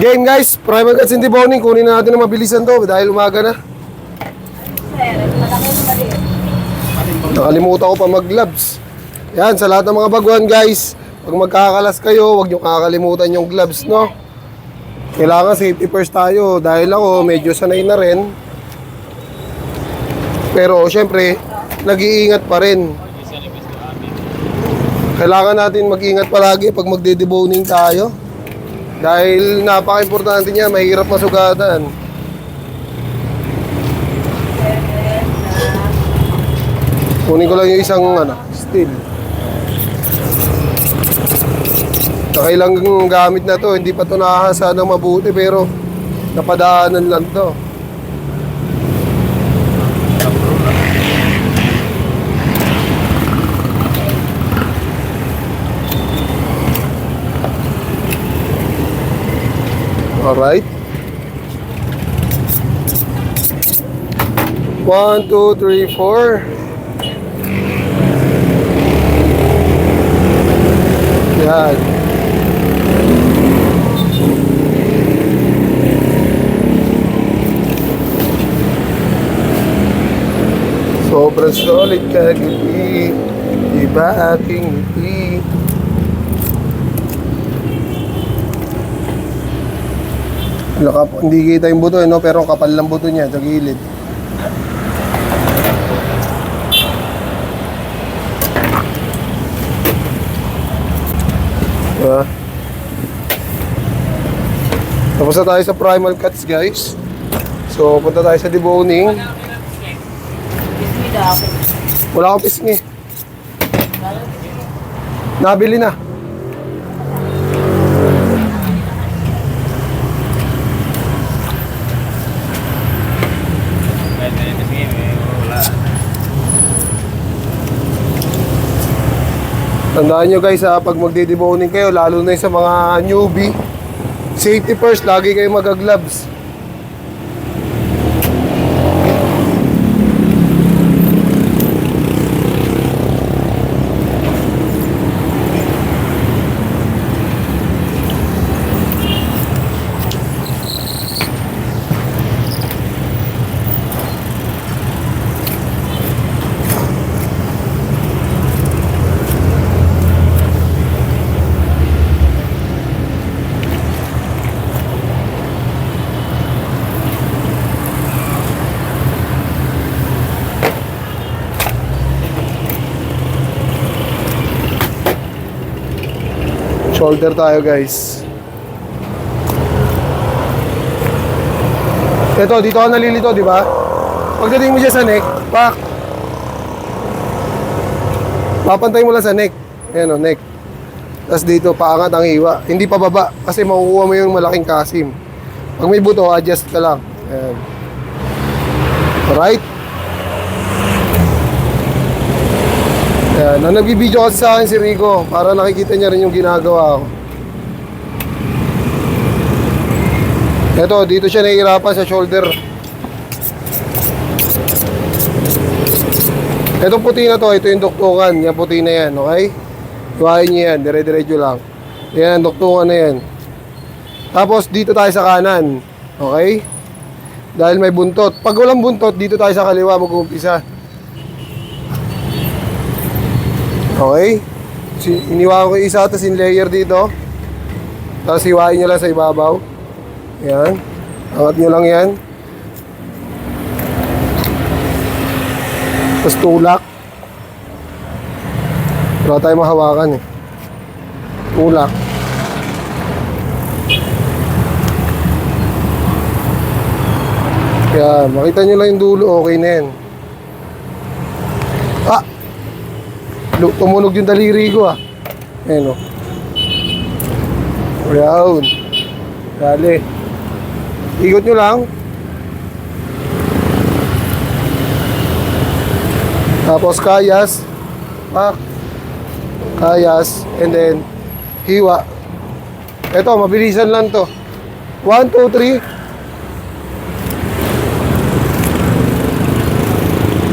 Game guys, primal cuts hindi boning. Kunin na natin na mabilisan to dahil umaga na. Nakalimutan ko pa mag-gloves. Yan, sa lahat ng mga baguhan guys, pag magkakalas kayo, huwag nyo kakalimutan yung gloves, no? Kailangan safety first tayo dahil ako medyo sanay na rin. Pero syempre, nag-iingat pa rin. Kailangan natin mag-ingat palagi pag magde-deboning tayo. Dahil napaka-importante niya, mahirap masugatan. Kunin ko lang yung isang ano, steel. Nakailang gamit na to, hindi pa to nakahasa ng mabuti pero napadaanan lang to. Alright. One, two, three, four. Yan. Sobrang solid kagabi. Iba aking ngiti. Nakap hindi kita yung buto, eh, no? pero kapal lang buto niya sa gilid. Diba? Tapos na tayo sa primal cuts guys. So punta tayo sa deboning. Wala akong pisngi. Nabili na. Tandaan nyo guys ha, pag magdideboning kayo, lalo na sa mga newbie, safety first, lagi kayo mag-gloves. Shoulder tayo guys. Ito, dito ka nalilito, di ba? Pagdating mo siya sa neck, pak. Papantay mo lang sa neck. Ayan o, neck. Tapos dito, paangat ang iwa. Hindi pa baba, kasi makukuha mo yung malaking kasim. Pag may buto, adjust ka lang. Ayan. Right? Ayan. Nang nagbibideo kasi sa akin si Rico, para nakikita niya rin yung ginagawa ko. Ito, dito siya nahihirapan sa shoulder. Itong puti na to, ito yung duktungan. Yan puti na yan, okay? Iwain niyo yan, dire-diretso lang. Yan, duktungan na yan. Tapos dito tayo sa kanan. Okay? Dahil may buntot. Pag walang buntot, dito tayo sa kaliwa mag-uumpisa. Okay? Iniwakan ko isa, tapos in layer dito. Tapos hiwain nyo lang sa ibabaw. Yan. Angat nyo lang yan. Tapos tulak. Wala tayo mahawakan eh. Tulak. Yan. Makita nyo lang yung dulo. Okay na yan. Ah! Tumunog yung daliri ko ah. Ayan o. Yan. Dali. Ikot nyo lang. Tapos kayas. Pak. Kayas. And then, hiwa. Ito, mabilisan lang to. 1, 2, 3.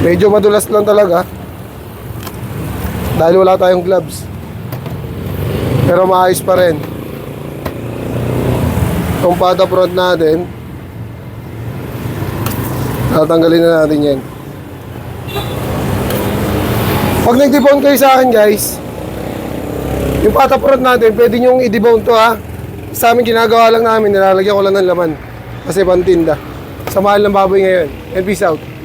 Medyo madulas lang talaga. Dahil wala tayong gloves. Pero maayos pa rin. Itong pata front natin. Tatanggalin na natin yan. Pag nag-debone kayo sa akin guys, yung pata front natin, pwede nyong i-debone to ha. Sa amin ginagawa lang namin, nilalagyan ko lang ng laman. Kasi pantinda. Sa mahal ng baboy ngayon. And peace out.